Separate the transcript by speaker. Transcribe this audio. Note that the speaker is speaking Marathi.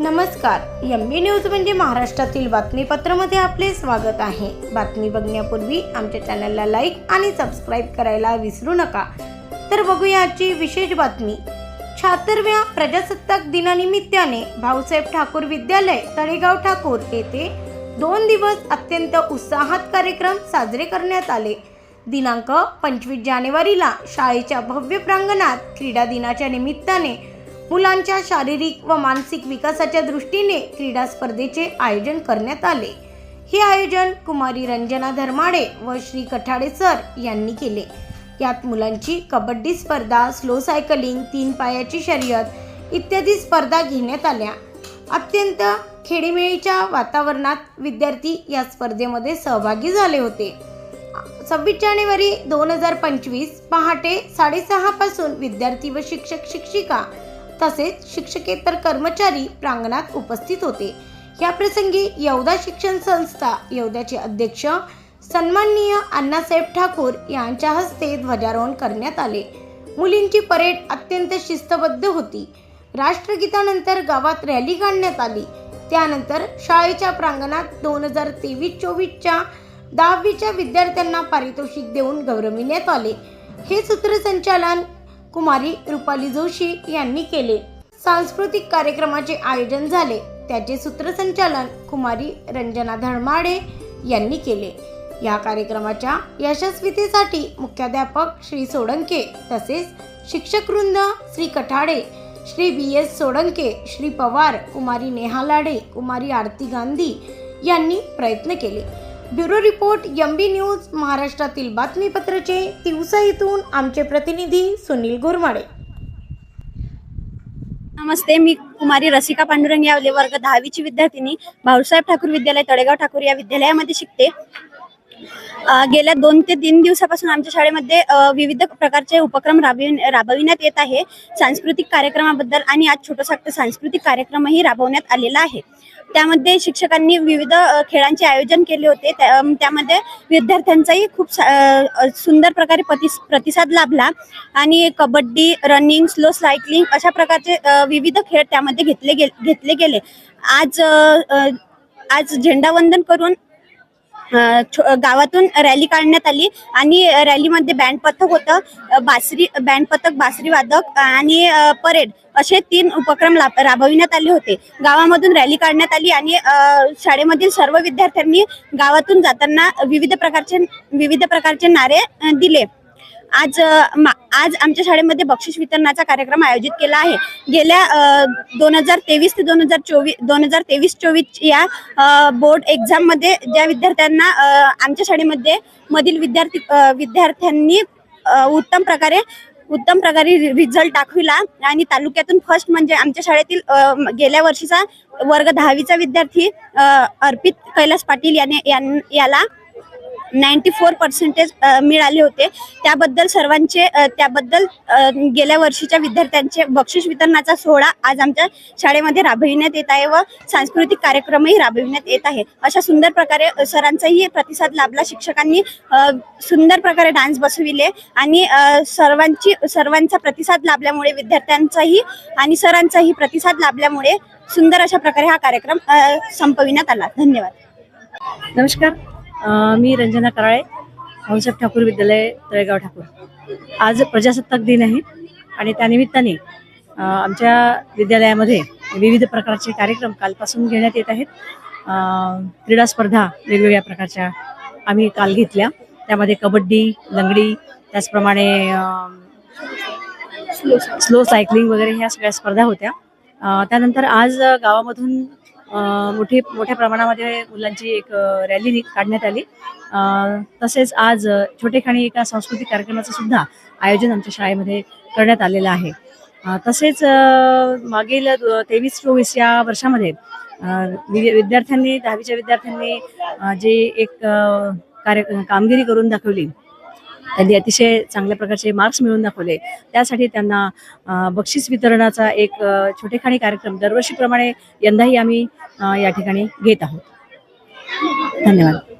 Speaker 1: नमस्कार एम बी न्यूज म्हणजे महाराष्ट्रातील बातमीपत्रामध्ये आपले स्वागत आहे. बातमी बघण्यापूर्वी आमच्या चॅनलला लाईक आणि सबस्क्राईब करायला विसरू नका. तर बघूया आजची विशेष बातमी. शहात्तरव्या प्रजासत्ताक दिनानिमित्ताने भाऊसाहेब ठाकूर विद्यालय तळेगाव ठाकूर येथे दोन दिवस अत्यंत उत्साहात कार्यक्रम साजरे करण्यात आले. दिनांक पंचवीस जानेवारीला शाळेच्या भव्य प्रांगणात क्रीडा दिनाच्या निमित्ताने मुलांच्या शारीरिक व मानसिक विकासाच्या दृष्टीने क्रीडा स्पर्धेचे आयोजन करण्यात आले. हे आयोजन कुमारी रंजना धर्माडे व श्री कठाडे सर यांनी केले. यात मुलांची कबड्डी स्पर्धा स्लो सायकलिंग तीन पायाची शर्यत इत्यादी स्पर्धा घेण्यात आल्या. अत्यंत खेडीमेळीच्या वातावरणात विद्यार्थी या स्पर्धेमध्ये सहभागी झाले होते. सव्वीस जानेवारी दोन हजार पंचवीस पहाटे साडेसहापासून विद्यार्थी व शिक्षक शिक्षिका तसेच शिक्षकेतर कर्मचारी प्रांगणात उपस्थित होते. या प्रसंगी यवदा शिक्षण संस्था यवद्याचे अध्यक्ष सन्माननीय अण्णासाहेब ठाकूर यांच्या हस्ते ध्वजारोहण करण्यात आले. मुलींची परेड अत्यंत शिस्तबद्ध होती. राष्ट्रगीतानंतर गावात रॅली काढण्यात आली. त्यानंतर शाळेच्या प्रांगणात दोन हजार तेवीस चोवीसच्या दहावीच्या विद्यार्थ्यांना पारितोषिक देऊन गौरविण्यात आले. हे सूत्रसंचालन कुमारी रुपाली जोशी यांनी केले. सांस्कृतिक कार्यक्रमाचे आयोजन झाले. त्याचे सूत्रसंचालन कुमारी रंजना धर्माडे यांनी केले. या कार्यक्रमाच्या यशस्वीतेसाठी मुख्याध्यापक श्री सोडंके तसेच शिक्षकवृंद श्री कठाडे श्री बी एस सोडंके श्री पवार कुमारी नेहा लाडे कुमारी आरती गांधी यांनी प्रयत्न केले. ब्युरो रिपोर्ट यमबी न्यूज महाराष्ट्रातील बातमीपत्राचे तिवसा इथून आमचे प्रतिनिधी सुनील गोरमाडे.
Speaker 2: नमस्ते मी कुमारी रसिका पांडुरंग यावले वर्ग दहावीची विद्यार्थिनी. भाऊसाहेब ठाकूर विद्यालय तळेगाव ठाकूर या विद्यालयामध्ये शिकते. गेल्या दोन ते तीन दिवसापासून आमच्या शाळेमध्ये विविध प्रकारचे उपक्रम राबवि राबविण्यात येत आहे. सांस्कृतिक कार्यक्रमाबद्दल आणि आज छोटासा सांस्कृतिक कार्यक्रमही राबवण्यात आलेला आहे. त्यामध्ये शिक्षकांनी विविध खेळांचे आयोजन केले होते. त्यामध्ये विद्यार्थ्यांचाही खूप सा- सुंदर प्रकारे प्रतिसाद लाभला. आणि कबड्डी रनिंग स्लो सायकलिंग अशा प्रकारचे विविध खेळ त्यामध्ये घेतले गे घेतले गेले. आज आज झेंडावंदन करून गावातून रॅली काढण्यात आली आणि रॅलीमध्ये बँड पथक होतं. बासरी बँड पथक बासरी वादक आणि परेड असे तीन उपक्रम राबविण्यात आले होते. गावामधून रॅली काढण्यात आली आणि शाळेमधील सर्व विद्यार्थ्यांनी गावातून जाताना विविध प्रकारचे विविध प्रकारचे नारे दिले. आज मा- आज आमच्या शाळेमध्ये बक्षीस वितरणाचा कार्यक्रम आयोजित केला आहे. गेल्या दोन हजार तेवीस ते दोन हजार चोवीस दोन हजार तेवीस चोवीस या बोर्ड एक्झाममध्ये ज्या विद्यार्थ्यांना आमच्या शाळेमध्ये मधील विद्यार्थी विद्यार्थ्यांनी उत्तम प्रकारे उत्तम प्रकारे रिझल्ट दाखविला आणि तालुक्यातून फर्स्ट म्हणजे आमच्या शाळेतील गेल्या वर्षीचा वर्ग दहावीचा विद्यार्थी अर्पित कैलास पाटील याने यान- याला नाईन्टी फोर पर्सेंटेज मिळाले होते. त्याबद्दल सर्वांचे त्याबद्दल गेल्या वर्षीच्या विद्यार्थ्यांचे बक्षीस वितरणाचा सोहळा आज आमच्या शाळेमध्ये राबविण्यात येत आहे व सांस्कृतिक कार्यक्रमही राबविण्यात येत आहे. अशा सुंदर प्रकारे सरांचाही प्रतिसाद लाभला. शिक्षकांनी सुंदर प्रकारे डान्स बसविले आणि सर्वांची सर्वांचा प्रतिसाद लाभल्यामुळे विद्यार्थ्यांचाही आणि सरांचाही प्रतिसाद लाभल्यामुळे सुंदर अशा प्रकारे हा कार्यक्रम संपविण्यात आला. धन्यवाद.
Speaker 3: नमस्कार. मी रंजना कराळे भाऊसाहेब ठाकूर विद्यालय तळेगाव ठाकूर. आज प्रजासत्ताक दिन आहे आणि त्यानिमित्ताने आमच्या विद्यालयामध्ये विविध प्रकारचे कार्यक्रम कालपासून घेण्यात येत आहेत. क्रीडा स्पर्धा वेगवेगळ्या प्रकारच्या आम्ही काल घेतल्या. त्यामध्ये कबड्डी लंगडी त्याचप्रमाणे स्लो सायकलिंग वगैरे ह्या सगळ्या स्पर्धा होत्या. त्यानंतर आज गावामधून मोठी मोठ्या प्रमाणामध्ये मुलांची एक रॅली काढण्यात आली. तसेच आज छोटेखाणी छोटेखानी एका सांस्कृतिक कार्यक्रमाचं सुद्धा आयोजन आमच्या शाळेमध्ये करण्यात आलेलं आहे. तसेच मागील तेवीस चोवीस या वर्षामध्ये वि- विद्यार्थ्यांनी दहावीच्या विद्यार्थ्यांनी जे एक कार्य कामगिरी करून दाखवली त्यांनी अतिशय चांगल्या प्रकारचे मार्क्स मिळवून दाखवले. त्यासाठी त्यांना बक्षीस वितरणाचा एक छोटेखाणी छोटेखानी कार्यक्रम दरवर्षीप्रमाणे यंदाही आम्ही या ठिकाणी घेत आहोत. धन्यवाद.